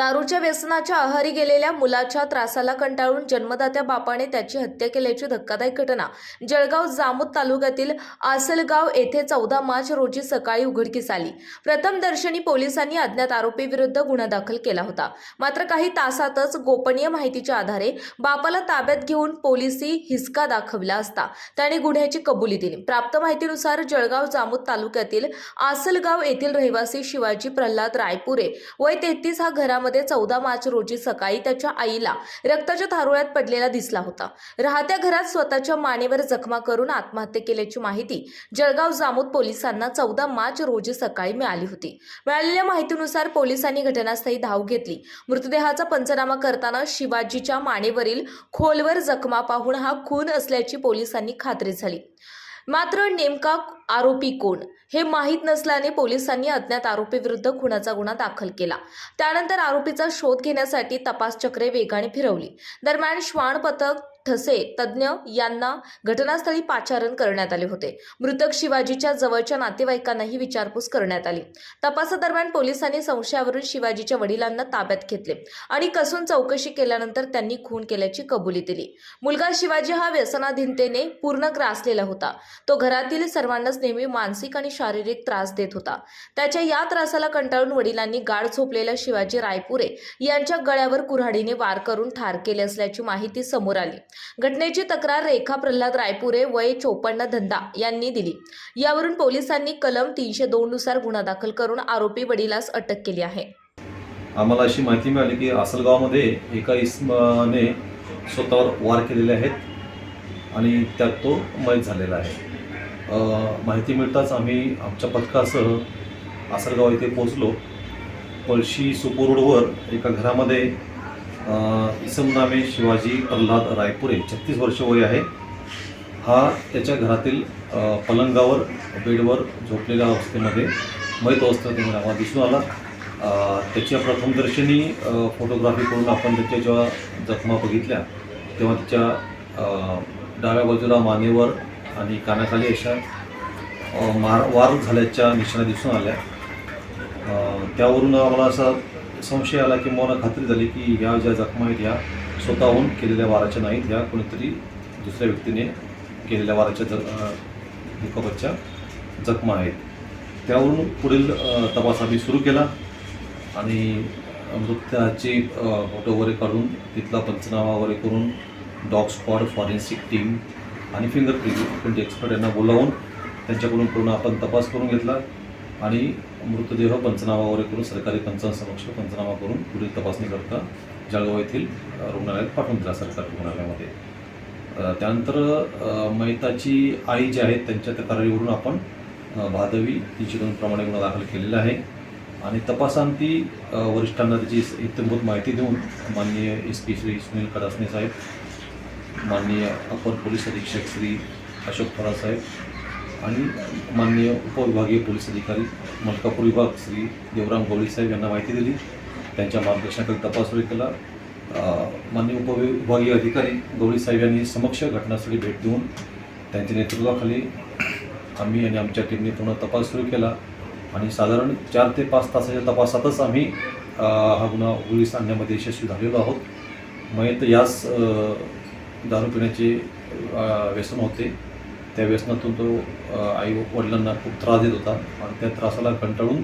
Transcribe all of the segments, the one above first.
दारूच्या व्यसनाच्या आहारी गेलेल्या मुलाच्या त्रासाला कंटाळून जन्मदात्या बापाने त्याची हत्या केल्याची धक्कादायक घटना. जळगाव जामोद तालुक्यातील आसलगाव येथे चौदा मार्च रोजी सकाळी उघडकीस आली. प्रथमदर्शनी पोलिसांनी अज्ञात आरोपीविरुद्ध गुन्हा दाखल केला होता. मात्र काही तासातच गोपनीय माहितीच्या आधारे बापाला ताब्यात घेऊन पोलिसी हिसका दाखवला असता. त्याने गुन्ह्याची कबुली दिली. प्राप्त माहितीनुसार जळगाव जामोद तालुक्यातील आसलगाव येथील रहिवासी शिवाजी प्रल्हाद रायपुरे वय तेहतीस हा घरामध्ये चौदा मार्च रोजी सकाळी त्याच्या आईला रक्ताच्या थारोळ्यात पडलेला दिसला होता. राहत्या घरात स्वतःच्या मानेवर जखमा करून आत्महत्या केल्याची माहिती जळगाव जामोद पोलिसांना चौदा मार्च रोजी सकाळी मिळाली होती. मिळालेल्या माहितीनुसार पोलिसांनी घटनास्थळी धाव घेतली. मृतदेहाचा पंचनामा करताना शिवाजीच्या मानेवरील खोलवर जखमा पाहून हा खून असल्याची पोलिसांनी खात्री झाली. मात्र नेमका आरोपी कोण? हे माहीत नसल्याने पोलिसांनी अज्ञात आरोपीविरुद्ध खुनाचा गुन्हा दाखल केला. त्यानंतर आरोपीचा शोध घेण्यासाठी तपास चक्रे वेगाने फिरवली. दरम्यान श्वान पथक ठसे तज्ज्ञ यांना घटनास्थळी पाचारण करण्यात आले होते. मृतक शिवाजीच्या जवळच्या नातेवाईकांनाही विचारपूस करण्यात आली. तपासादरम्यान पोलिसांनी संशयावरून शिवाजीच्या वडिलांना ताब्यात घेतले आणि कसून चौकशी केल्यानंतर त्यांनी खून केल्याची कबुली दिली. मुलगा शिवाजी हा व्यसनाधीनतेने पूर्ण ग्रासलेला होता. तो घरातील सर्वांनाच नेहमी मानसिक आणि शारीरिक त्रास देत होता. त्याच्या या त्रासाला कंटाळून वडिलांनी गाढ झोपलेल्या शिवाजी रायपुरे यांच्या गळ्यावर कुऱ्हाडीने वार करून ठार केले असल्याची माहिती समोर आली. घटनेची तक्रार रेखा प्रल्हाद रायपुरे वय चोपन्न धंदा यांनी दिली. यावरून पोलिसांनी कलम तीनशे दोन नुसार गुन्हा दाखल करून आरोपी वडिलास अटक केली आहे. आम्हाला अशी माहिती मिळाली की आसलगावमध्ये एका इसमाने स्वतःवर वार केलेले आहेत आणि त्यात तो मयत झालेला आहे. माहिती मिळताच आम्ही आमच्या पथकासह आसरगाव येथे पोहोचलो. पळशी सुपूर रोडवर एका घरामध्ये अ, इसम नामे शिवाजी प्रल्हाद रायपुरे छत्तीस वर्ष वय आहे. हा त्याच्या घरातील पलंगावर बेडवर झोपलेल्या अवस्थेमध्ये मयत अवस्थेमध्ये आम्हाला दिसून आला. त्याच्या प्रथमदर्शनी फोटोग्राफी करून आपण त्याच्या जेव्हा जखमा बघितल्या तेव्हा त्याच्या डाव्या बाजूला मानेवर आणि कानाखाली अशा मार वार झाल्याच्या निशाणा दिसून आल्या. त्यावरून आम्हाला असा संशय आला की मला खात्री झाली की ह्या ज्या जखमा आहेत ह्या स्वतःहून केलेल्या वाराच्या नाहीत. ह्या कोणीतरी दुसऱ्या व्यक्तीने केलेल्या वाराच्या ज दुखापतच्या जखमा आहेत. त्यावरून पुढील तपास आम्ही सुरू केला आणि मृत्याची फोटो वगैरे काढून तिथला पंचनामा वगैरे करून डॉग स्क्वॉड फॉरेन्सिक टीम आणि फिंगर प्रिंट एक्सपर्ट यांना बोलावून त्यांच्याकडून पूर्ण आपण तपास करून घेतला आणि मृतदेह पंचनामा वगैरे करून सरकारी पंचांसमक्ष पंचनामा करून पुढील तपासणी करता जळगाव येथील रुग्णालयात पाठवून दिला सरकारी रुग्णालयामध्ये. त्यानंतर मैताची आई जी आहे त्यांच्या तक्रारीवरून आपण भादवी तीनशे दोन प्रमाणे गुन्हा दाखल केलेला आहे. आणि तपासांती वरिष्ठांना त्याची इत्यंभूत माहिती देऊन माननीय एस पी श्री सुनील कडासने साहेब माननीय अपर पोलीस अधीक्षक श्री अशोक फरासाहेब साहेब आणि माननीय उपविभागीय पोलीस अधिकारी मलकापूर विभाग श्री देवराम गवळी साहेब यांना माहिती दिली. त्यांच्या मार्गदर्शनाखाली तपास सुरू केला. माननीय उपविभागीय अधिकारी गवळी साहेब यांनी समक्ष घटनास्थळी भेट देऊन त्यांच्या नेतृत्वाखाली आम्ही आणि आमच्या टीमने पूर्ण तपास सुरू केला आणि साधारण चार ते पाच तासाच्या तपासातच आम्ही हा गुन्हा उघडीस आणण्यामध्ये यशस्वी झालेलो आहोत. मयत याच दारू पिण्याचे व्यसन होते. त्या व्यसनातून तो आई वडिलांना खूप त्रास देत होता. आणि त्या त्रासाला कंटाळून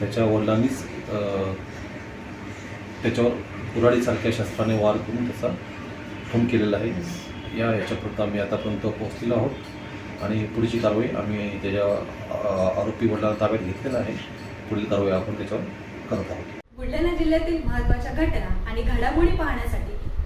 त्याच्या वडिलांनीच त्याच्यावर कुराडीसारख्या शस्त्राने वार करून त्याचा खून केलेला आहे. या याच्यापर्यंत आम्ही आतापर्यंत पोहोचलेलो आहोत. आणि पुढची कारवाई आम्ही त्याच्या आरोपी वडिलांना ताब्यात घेतलेला आहे. पुढील कारवाई आपण त्याच्यावर करत आहोत. बुलढाणा जिल्ह्यातील महत्त्वाच्या घटना आणि घडामोडी पाहण्यासाठी